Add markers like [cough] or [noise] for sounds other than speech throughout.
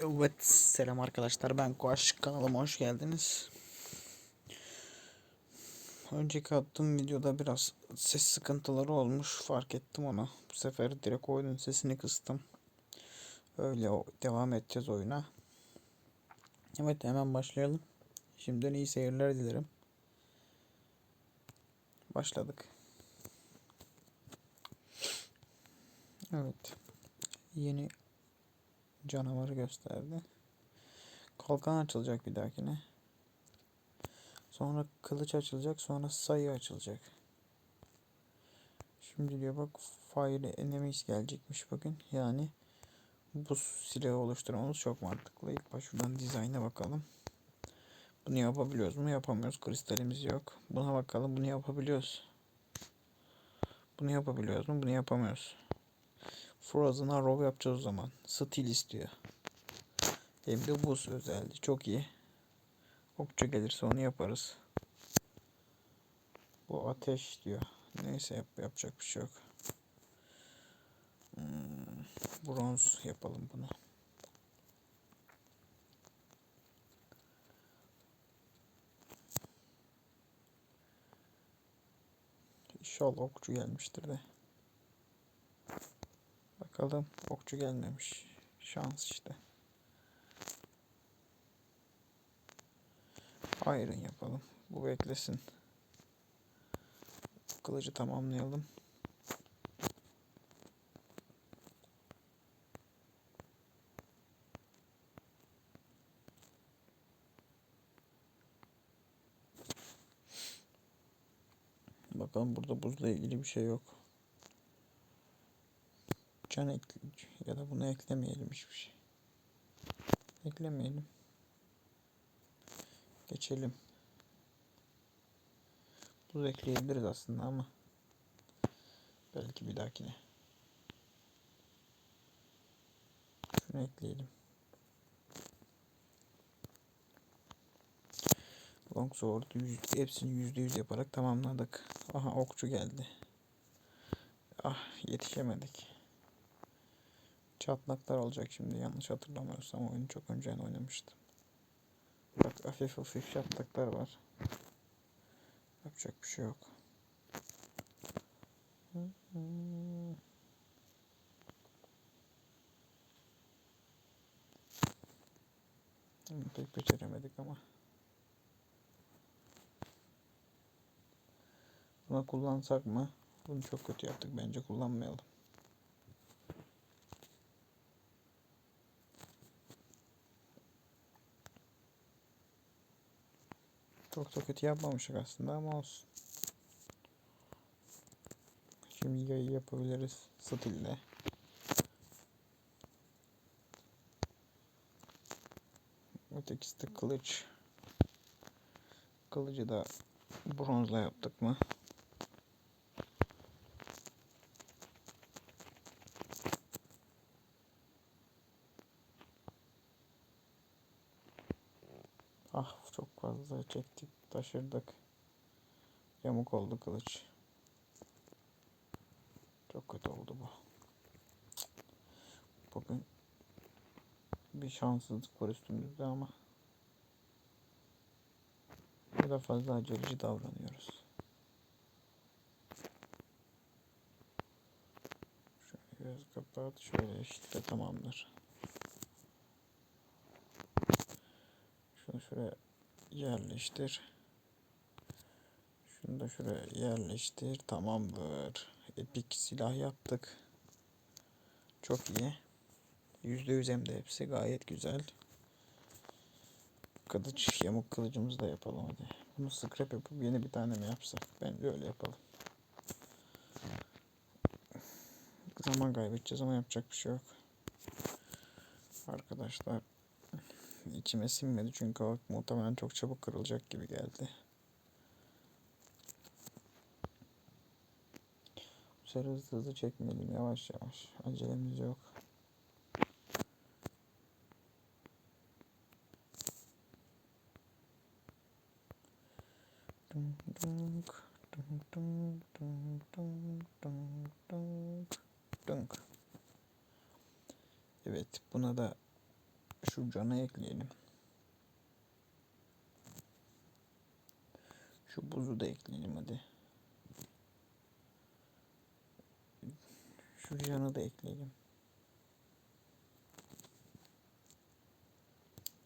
Evet selam arkadaşlar ben Kuaş kanalıma hoş geldiniz. Önceki attığım videoda biraz ses sıkıntıları olmuş fark ettim onu. Bu sefer direkt oyunun sesini kıstım. Öyle devam edeceğiz oyuna. Evet hemen başlayalım. Şimdiden iyi seyirler dilerim. Başladık. Evet. Yeni canavarı gösterdi. Kalkan açılacak bir dahakine. Sonra kılıç açılacak. Sonra sayı açılacak. Şimdi diyor bak Fire Enemies gelecekmiş bugün. Yani bu silahı oluşturmamız çok mantıklı. İlk baş dizayna bakalım. Bunu yapabiliyoruz mu? Yapamıyoruz. Kristalimiz yok. Buna bakalım. Bunu yapabiliyoruz. Bunu yapabiliyoruz mu? Bunu yapamıyoruz. Frozen Arrow yapacağız o zaman. Steel istiyor. Hem de buz özelliği. Çok iyi. Okçu gelirse onu yaparız. Bu ateş diyor. Neyse yap, yapacak bir şey yok. Hmm, bronz yapalım bunu. İnşallah okçu gelmiştir de. Bakalım okçu gelmemiş. Şans işte. Iron yapalım. Bu beklesin. Kılıcı tamamlayalım. Bakalım burada buzla ilgili bir şey yok. Can ekle ya da bunu eklemeyelim hiçbir şey. Eklemeyelim. Geçelim. Buz ekleyebiliriz aslında ama belki bir dahakine. Şunu ekleyelim. Longsword hepsini yüzde yüz yaparak tamamladık. Aha okçu geldi. Ah yetişemedik. Çatlaklar olacak şimdi yanlış hatırlamıyorsam oyunu çok önceden oynamıştım. Bak hafif hafif çatlaklar var. Yapacak bir şey yok. Pek beceremedik ama. Buna kullansak mı? Bunu çok kötü yaptık. Bence kullanmayalım. Çok da kötü yapmamıştık aslında ama olsun. Şimdi yayı yapabiliriz stille. Ötekisi de kılıç. Kılıcı da bronzla yaptık mı? Ah çok fazla çektik taşırdık. Yamuk oldu kılıç. Çok kötü oldu bu. Bugün bir şanssızlık var üstümüzde ama ya da fazla aceleci davranıyoruz. Şöyle göz kapat, şöyle işte tamamdır. Şunu şuraya yerleştir. Şunu da şuraya yerleştir. Tamamdır. Epik silah yaptık. Çok iyi. %100 hem de hepsi gayet güzel. Kılıç yamuk kılıcımızı da yapalım hadi. Bunu scrap yapıp yeni bir tane mi yapsak? Bence öyle yapalım. Zaman kaybedeceğiz ama yapacak bir şey yok. Arkadaşlar içime sinmedi çünkü o muhtemelen çok çabuk kırılacak gibi geldi. Sefer hızlı hızlı çekmeyelim yavaş yavaş. Acelemiz yok. Şu canı da ekleyelim.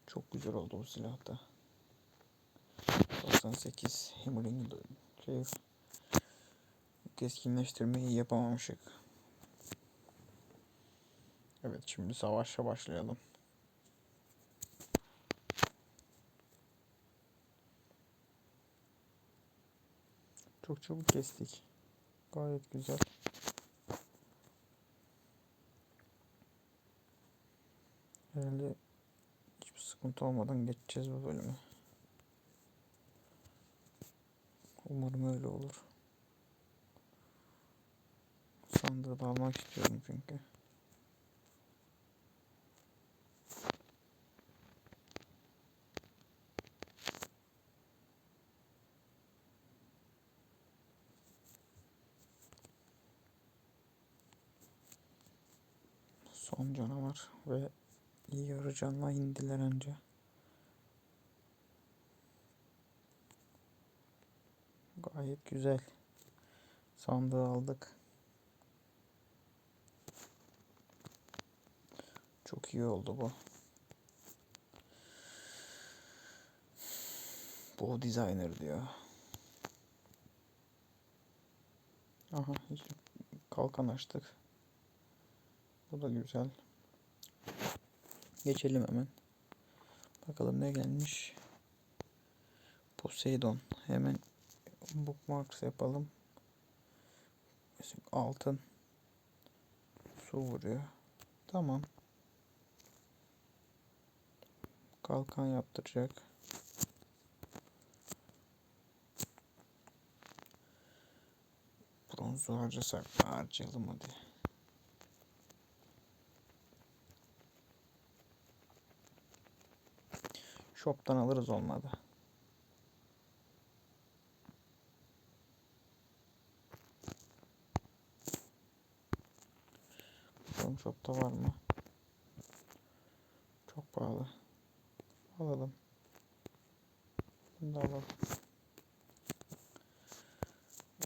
Çok güzel oldu bu silahta. 98 Himmeling'i şey, keskinleştirmeyi yapamamışık. Evet şimdi savaşa başlayalım. Çok çabuk kestik. Gayet güzel. Herhalde hiçbir sıkıntı olmadan geçeceğiz bu bölümü. Umarım öyle olur. Sandığı da almak istiyorum çünkü. Son canavar ve yarı canla indiler önce. Gayet güzel. Sandığı aldık. Çok iyi oldu bu. Bu designer diyor. Aha kalkan açtık. Bu da güzel. Geçelim hemen. Bakalım ne gelmiş. Poseidon. Hemen bookmarks yapalım. Mesela altın. Su vuruyor. Tamam. Kalkan yaptıracak. Bronzu harcasak harcayalım hadi. Shop'tan alırız olmadı. Bakalım shop'ta var mı? Çok pahalı. Alalım. Bunu da alalım.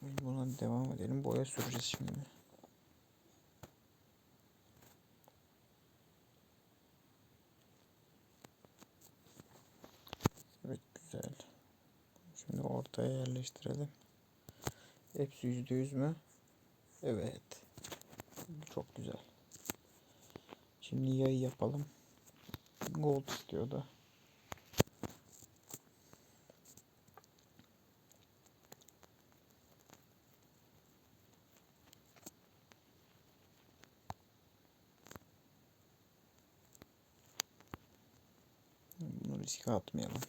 Buna devam edelim. Boya süreceğiz şimdi. Evet güzel. Ortaya yerleştirelim. Hepsi yüzde yüz mü? Evet. Çok güzel. Şimdi yayı yapalım. Gold istiyordu. Bunu riske atmayalım.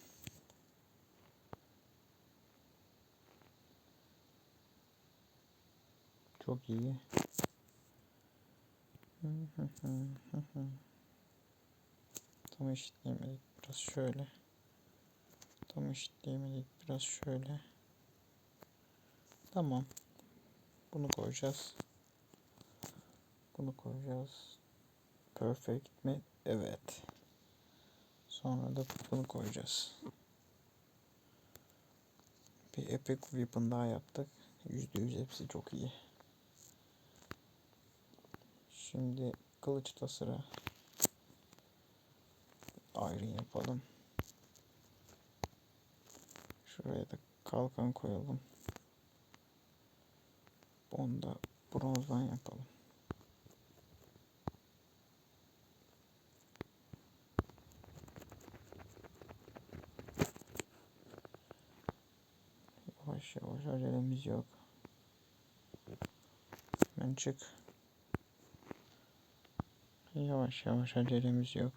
Çok iyi. Tam eşitleyemedik. Biraz şöyle. Tam eşitleyemedik. Biraz şöyle. Tamam. Bunu koyacağız. Bunu koyacağız. Perfect mi? Evet. Sonra da bunu koyacağız. Bir epic weapon daha yaptık. %100 hepsi çok iyi. Şimdi kılıçta sıra. Iron yapalım. Şuraya da kalkan koyalım. Onu da bronzdan yapalım. Yavaş yavaş acelemiz yok. Hemen çık. Yavaş yavaş acelemiz yok.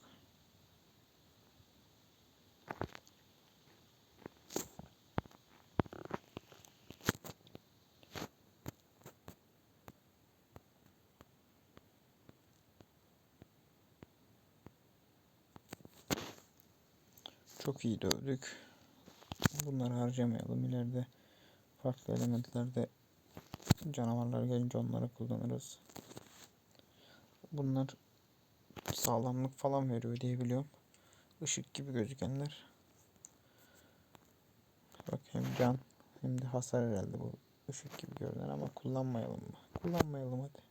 Çok iyi dövdük. Bunları harcamayalım. İleride farklı elementlerde canavarlar gelince onları kullanırız. Bunlar sağlamlık falan veriyor diye biliyorum. ışık gibi gözükenler. Bak hem can hem de hasar herhalde bu ışık gibi görünen ama kullanmayalım mı? Kullanmayalım hadi.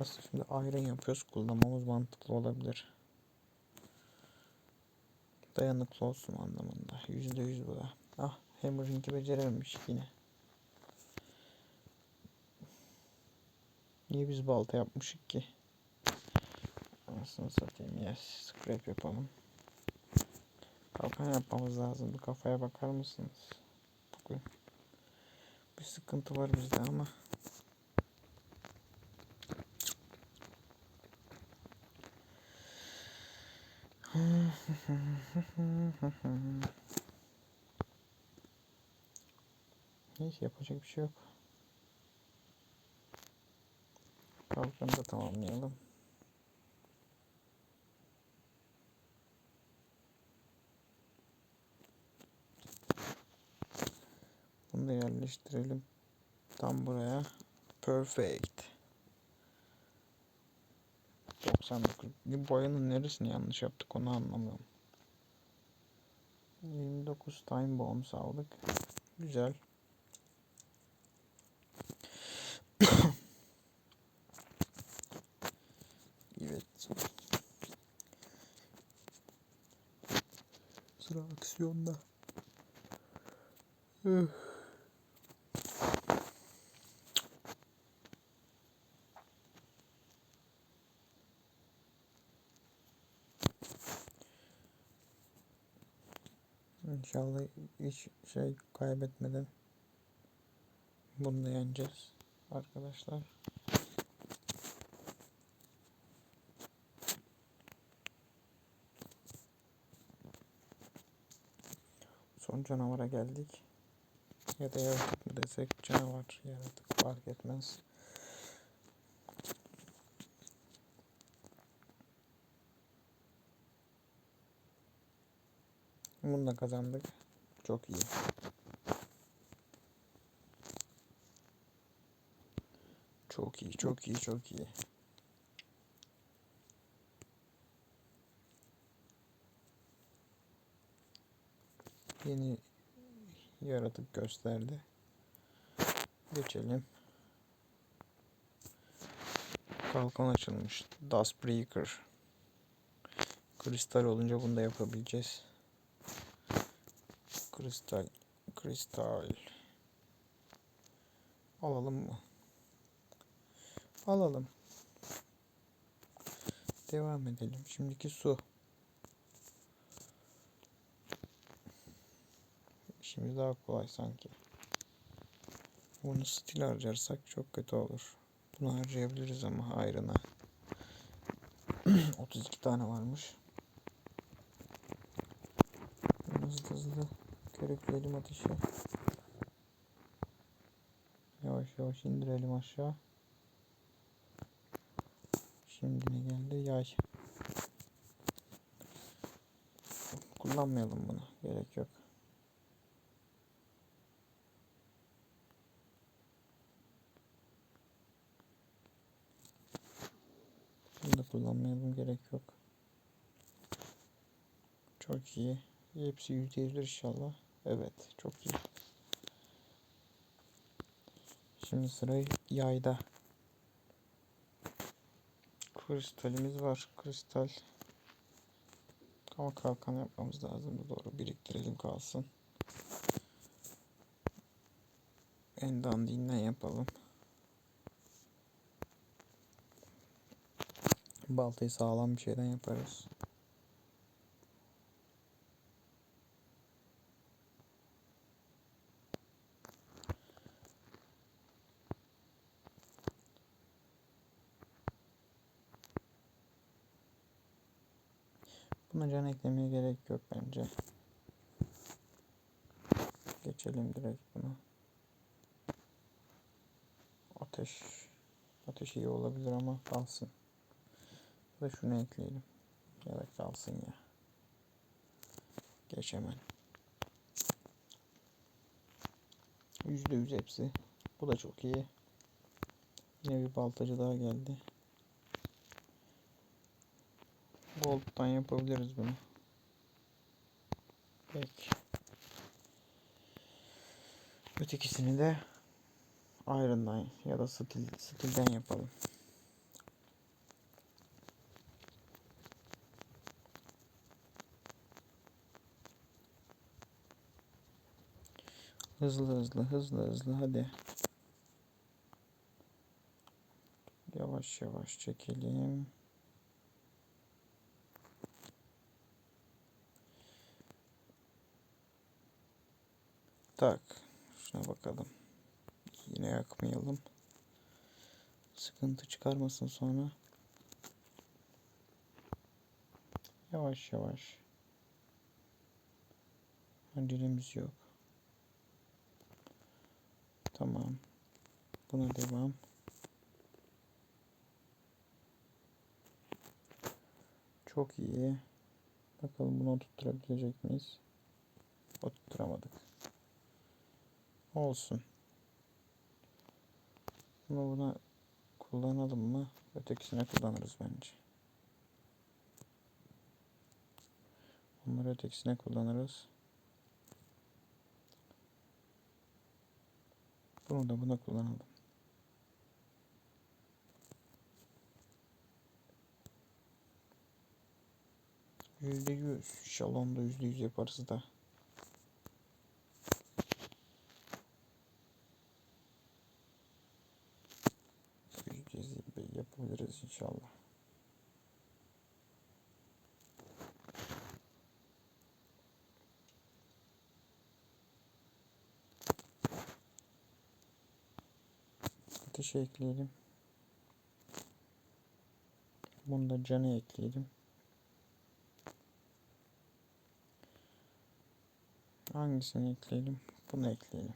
Aslında şimdi iron yapıyoruz. Kullanmamız mantıklı olabilir. Dayanıklı olsun anlamında. Yüzde yüz bu da. Ah Hammering'i becerememiş yine. Niye biz balta yapmışık ki? Anasını satayım yes. Scrap yapalım. Kalkan yapmamız lazım. Kafaya bakar mısınız? Bugün bir sıkıntı var bizde ama. [laughs] Neyse yapacak bir şey yok. Kalkanı da tamamlayalım. Bunu da yerleştirelim. Tam buraya. Perfect. 99. Bir boyanın neresini yanlış yaptık onu anlamıyorum. 29 time bonus aldık. Güzel. evet. Sıra aksiyonda. Üf. İnşallah hiç şey kaybetmeden bunu da yeneceğiz arkadaşlar. Son canavara geldik. Ya da yaratık mı desek canavar yaratık fark etmez. Da kazandık. Çok iyi. Çok iyi, çok iyi, çok iyi. Yeni yaratık gösterdi. Geçelim. Kalkan açılmış. Dust Breaker. Kristal olunca bunu da yapabileceğiz. Kristal. Kristal. Alalım mı? Alalım. Devam edelim. Şimdiki su. İşimiz daha kolay sanki. Bunu stil harcarsak çok kötü olur. Bunu harcayabiliriz ama ayrına. 32 [clears throat] tane varmış. Hızlı hızlı körükleyelim ateşi. Yavaş yavaş indirelim aşağı. Şimdi ne geldi? Yay. Kullanmayalım bunu. Gerek yok. Bunu da kullanmayalım. Gerek yok. Çok iyi. Hepsi %100'dür inşallah. Evet. Çok iyi. Şimdi sıra yayda. Kristalimiz var. Kristal. Ama kalkan yapmamız lazım. Doğru biriktirelim kalsın. En dandiğinden yapalım. Baltayı sağlam bir şeyden yaparız. Buna can eklemeye gerek yok bence. Geçelim direkt buna. Ateş. Ateş iyi olabilir ama kalsın. Ve şunu ekleyelim. Ya da kalsın ya. Geç hemen. Yüzde yüz hepsi. Bu da çok iyi. Yine bir baltacı daha geldi. Bolt'tan yapabiliriz bunu. Peki. Ötekisini de Iron'dan ya da Steel, Steel'den yapalım. Hızlı hızlı hızlı hızlı hadi. Yavaş yavaş çekelim. Tak. Şuna bakalım. Yine yakmayalım. Sıkıntı çıkarmasın sonra. Yavaş yavaş. Acelemiz yok. Tamam. Buna devam. Çok iyi. Bakalım bunu oturtturabilecek miyiz? Oturtturamadık. Olsun. Ama buna kullanalım mı? Ötekisine kullanırız bence. Onları ötekisine kullanırız. Bunu da buna kullanalım. Yüzde yüz. İnşallah onu da yüzde yüz yaparız da. Yüzde yüz yapabiliriz inşallah. Ateşe ekleyelim. Bunu da cana ekleyelim. Hangisini ekleyelim? Bunu ekleyelim.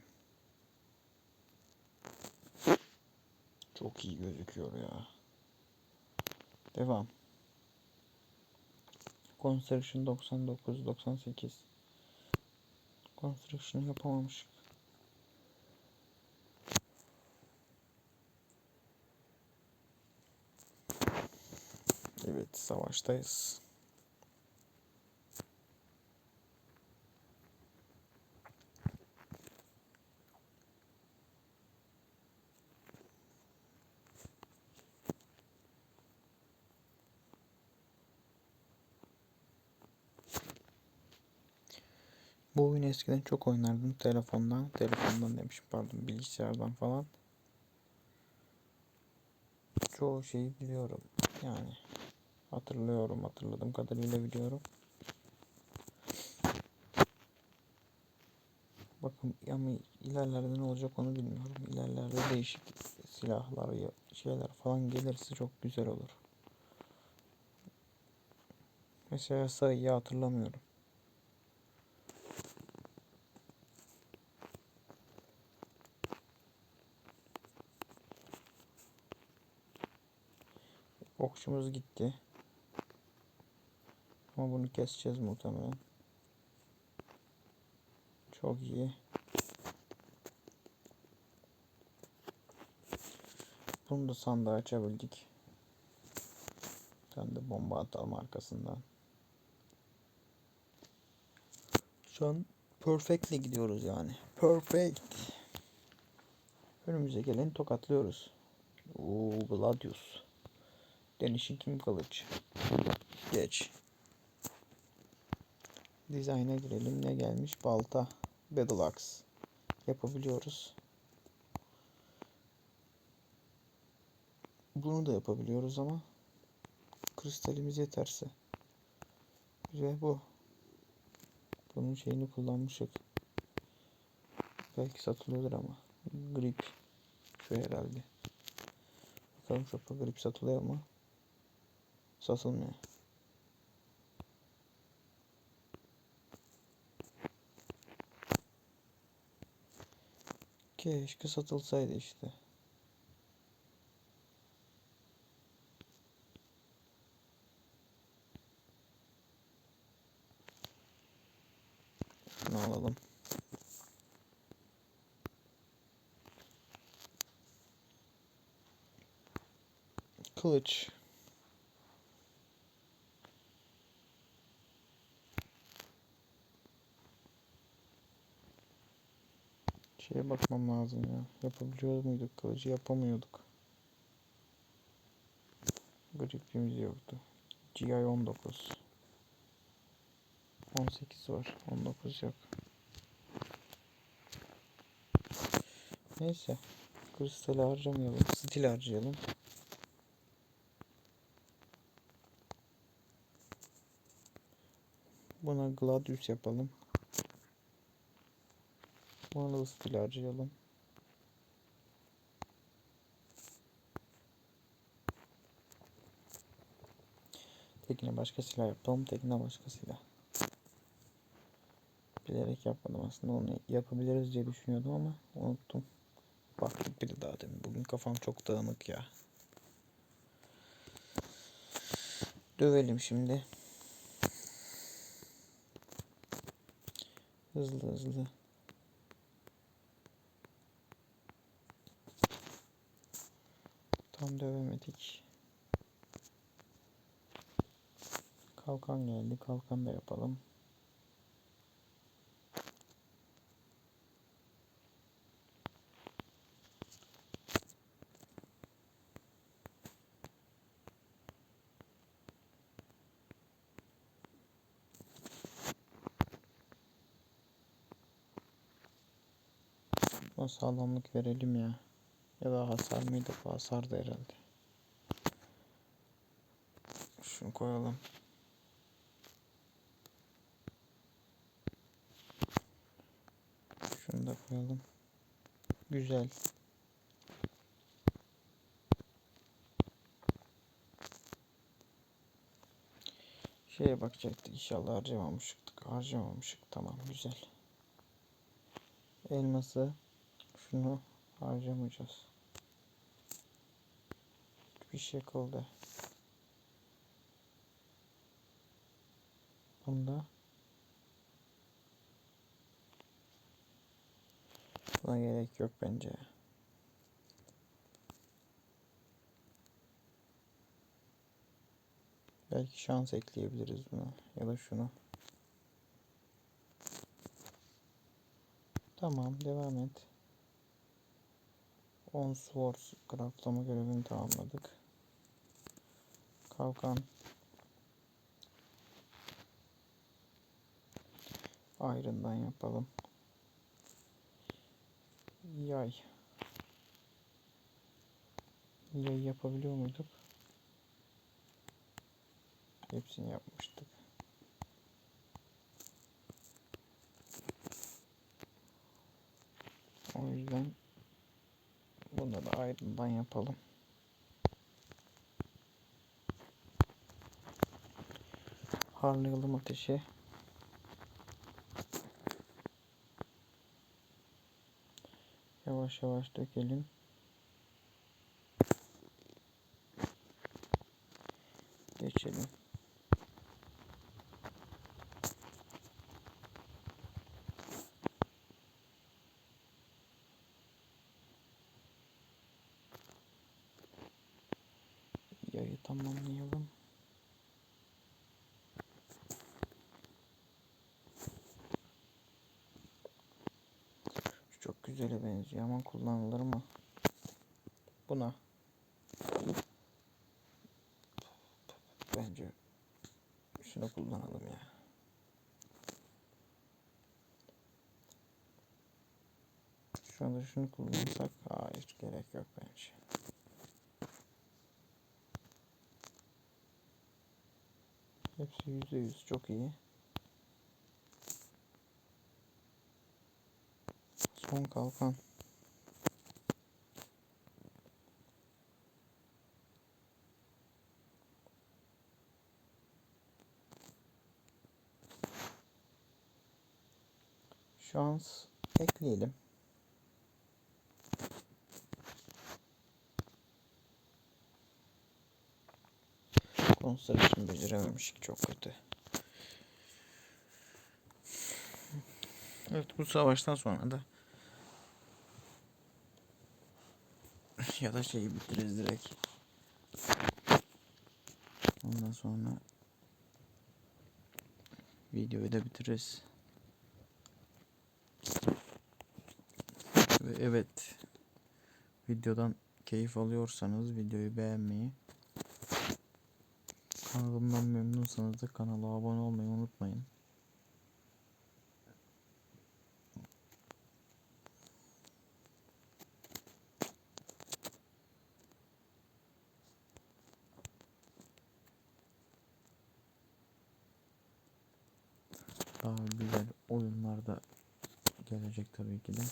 Çok iyi gözüküyor ya. Devam. Construction 99 98. Construction yapamamışık. Evet, savaştayız. Bu oyunu eskiden çok oynardım telefondan. Telefondan demişim pardon bilgisayardan falan. Çoğu şeyi biliyorum. Yani hatırlıyorum hatırladığım kadarıyla biliyorum. Bakın ama ilerlerde ne olacak onu bilmiyorum. İlerlerde değişik silahlar şeyler falan gelirse çok güzel olur. Mesela sayıyı hatırlamıyorum. Okçumuz gitti. Ama bunu keseceğiz muhtemelen. Çok iyi. Bunu da sandığı açabildik. Sen de bomba atalım arkasından. Şu an perfect'le gidiyoruz yani. Perfect. Önümüze geleni tokatlıyoruz. Oo, Gladius. Denişin kim kılıç. Geç. Dizayna girelim. Ne gelmiş? Balta. Battle Axe. Yapabiliyoruz. Bunu da yapabiliyoruz ama kristalimiz yeterse. Ve bu. Bunun şeyini kullanmışık. Belki satılıyordur ama. Grip. Şu herhalde. Bakalım şopa grip satılıyor mu? Satılmıyor. Keşke satılsaydı işte. Şunu alalım. Kılıç. Şeye bakmam lazım ya. Yapabiliyor muyduk? Kılıcı yapamıyorduk. Gripimiz yoktu. GI 19. 18 var. 19 yok. Neyse. Kristali harcamayalım. Stil harcayalım. Buna Gladius yapalım. Buna da stil harcayalım. Tekine başka silah yapalım. Tekine başka silah. Bilerek yapmadım aslında. Onu yapabiliriz diye düşünüyordum ama unuttum. Baktık bile daha demin. Bugün kafam çok dağınık ya. Dövelim şimdi. Hızlı hızlı. Dövemedik. Kalkan geldi. Kalkan da yapalım. Buna sağlamlık verelim ya. Ya da hasar mıydı bu hasardı herhalde. Şunu koyalım. Şunu da koyalım. Güzel. Şeye bakacaktık inşallah harcamamıştık. Harcamamışık tamam güzel. Elması şunu harcamayacağız. Bir şey kaldı. Bunda Buna gerek yok bence. Belki şans ekleyebiliriz buna ya da şunu. Tamam devam et. 10 swords craftlama görevini tamamladık. Kalkan. Iron'dan yapalım. Yay. Yay yapabiliyor muyduk? Hepsini yapmıştık. O yüzden bunu da ayrından yapalım. Harlayalım ateşi. Yavaş yavaş dökelim. Geçelim. Yayı tamamlayalım. Şu çok ama kullanılır mı? Buna. Bence şunu kullanalım ya. Şu anda şunu kullansak hayır gerek yok bence. Hepsi yüzde yüz çok iyi. Son kalkan. Şans ekleyelim. Construction becerememişik çok kötü. Evet bu savaştan sonra da ya da şeyi bitiririz direkt. Ondan sonra videoyu da bitiririz. Ve evet. Videodan keyif alıyorsanız videoyu beğenmeyi, kanalımdan memnunsanız da kanala abone olmayı unutmayın. Daha güzel oyunlar da gelecek tabii ki de.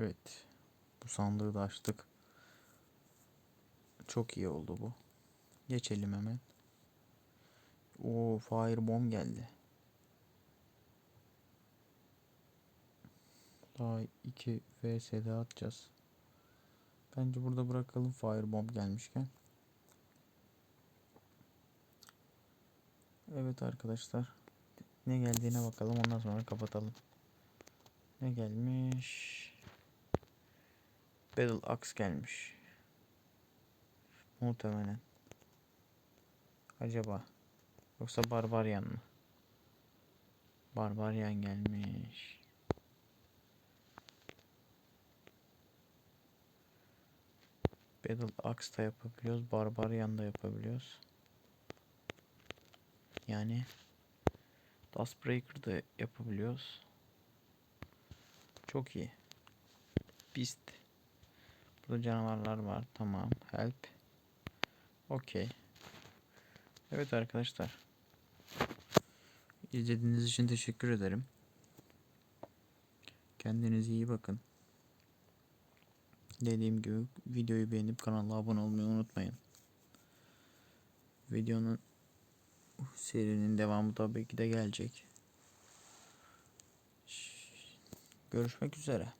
Evet. Bu sandığı da açtık. Çok iyi oldu bu. Geçelim hemen. O Firebomb geldi. Daha 2 vs daha atacağız. Bence burada bırakalım Firebomb gelmişken. Evet arkadaşlar. Ne geldiğine bakalım ondan sonra kapatalım. Ne gelmiş? Battle Axe gelmiş. Muhtemelen. Acaba. Yoksa Barbarian mı? Barbarian gelmiş. Battle Axe da yapabiliyoruz. Barbarian da yapabiliyoruz. Yani Dustbreaker da yapabiliyoruz. Çok iyi. Beast. Burada canavarlar var. Tamam. Help. Okey. Evet arkadaşlar. İzlediğiniz için teşekkür ederim. Kendinize iyi bakın. Dediğim gibi videoyu beğenip kanala abone olmayı unutmayın. Videonun serinin devamı tabii ki de gelecek. Görüşmek üzere.